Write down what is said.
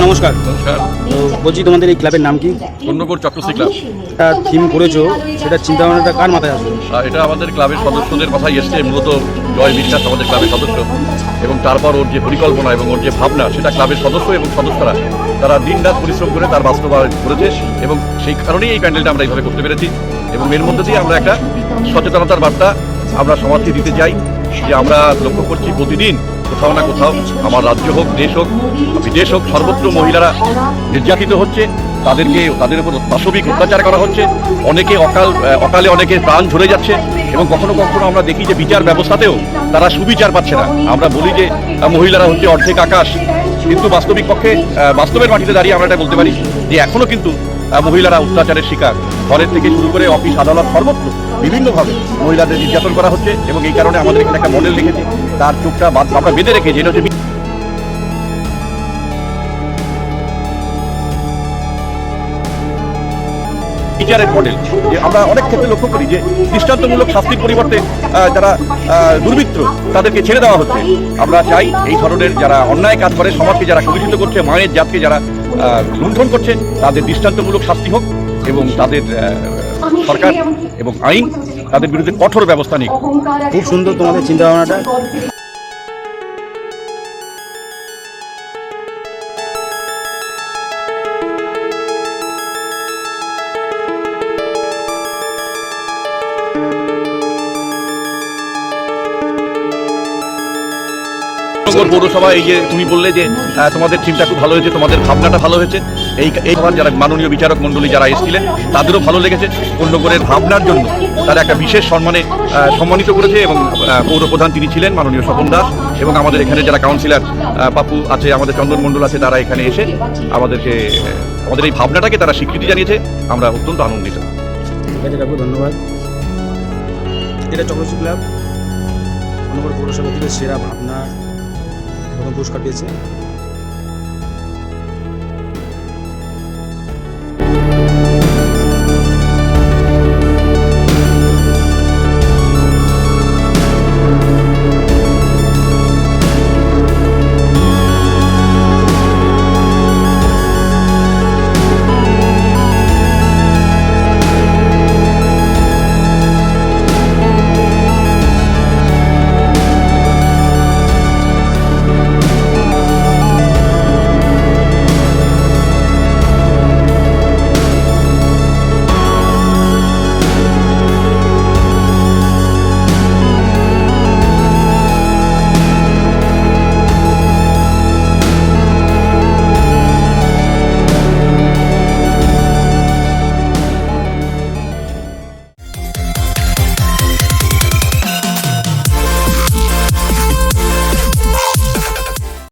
নমস্কার। নমস্কার। তো বলছি তোমাদের এই ক্লাবের নাম কি? কন্যগর চক্রশ্রী ক্লাব। একটা থিম করেছ সেটা চিন্তা ভাবনাটা কার মাথায় আর এটা আমাদের ক্লাবের সদস্যদের কথাই এসছে মূলত জয় বিশ্বাস আমাদের ক্লাবের সদস্য। এবং তারপর ওর যে পরিকল্পনা এবং ওর যে ভাবনা সেটা ক্লাবের সদস্য এবং সদস্যরা তারা দিন রাত পরিশ্রম করে তার বাস্তবায়ন করেছে এবং সেই কারণেই এই প্যান্ডেলটা আমরা এইভাবে করতে পেরেছি। এবং এর মধ্যে দিয়ে আমরা একটা সচেতনতার বার্তা আমরা সমাজকে দিতে চাই। যে আমরা লক্ষ্য করছি প্রতিদিন কোথাও না কোথাও আমার রাজ্য হোক, দেশ হোক বিদেশ হোক, সর্বত্র মহিলারা নির্যাতিত হচ্ছে, তাদেরকে, তাদের উপর পাশবিক অত্যাচার করা হচ্ছে, অনেকে অকাল অকালে অনেকে প্রাণ ঝরে যাচ্ছে এবং কখনো কখনো আমরা দেখি যে বিচার ব্যবস্থাতেও তারা সুবিচার পাচ্ছে না। আমরা বলি যে মহিলারা হচ্ছে অর্ধেক আকাশ, কিন্তু বাস্তবিক পক্ষে বাস্তবের মাটিতে দাঁড়িয়ে আমরা এটা বলতে পারি যে এখনও কিন্তু মহিলারা অত্যাচারের শিকার। ঘরের থেকে শুরু করে অফিস, আদালত, সর্বত্র বিভিন্নভাবে মহিলাদের নির্যাতন করা হচ্ছে এবং এই কারণে আমাদের এখানে একটা মডেল রেখেছি তার চোখটা আমরা বেঁধে রেখেছি, এটা হচ্ছে বিচারের মডেল। যে আমরা অনেক ক্ষেত্রে লক্ষ্য করি যে দৃষ্টান্তমূলক শাস্তির পরিবর্তে যারা দুর্বৃত্ত, তাদেরকে ছেড়ে দেওয়া হচ্ছে। আমরা চাই এই ধরনের যারা অন্যায় কাজ করে, সমাজকে যারা কলুষিত করছে, মায়ের জাতকে যারা লুণ্ঠন করছে তাদের দৃষ্টান্তমূলক শাস্তি হোক এবং তাদের সরকার এবং আইন তাদের বিরুদ্ধে কঠোর ব্যবস্থা নিক। খুব সুন্দর তোমাদের চিন্তা ভাবনাটা পৌরসভা এই যে তুমি বললে যে তোমাদের টিমটা খুব ভালো হয়েছে, তোমাদের ভাবনাটা ভালো হয়েছে, এই এই যারা মাননীয় বিচারক মণ্ডলী যারা এসেছিলেন, তাদেরও ভালো লেগেছে। নগরের ভাবনার জন্য তারা একটা বিশেষ সম্মানে সম্মানিত করেছে এবং পৌর প্রধান তিনি ছিলেন, মাননীয় স্বপন দাস এবং আমাদের এখানে যারা কাউন্সিলর পাপু আছে, আমাদের চন্দন মণ্ডল আছে, তারা এখানে এসে আমাদেরকে, আমাদের এই ভাবনাটাকে তারা স্বীকৃতি জানিয়েছে। আমরা অত্যন্ত আনন্দিত। ধন্যবাদ। এটা চক্রশ্রী ক্লাব অনুকূল পৌরসভা থেকে সেরা ভাবনা। প্রথম পুরস্কার পেয়েছে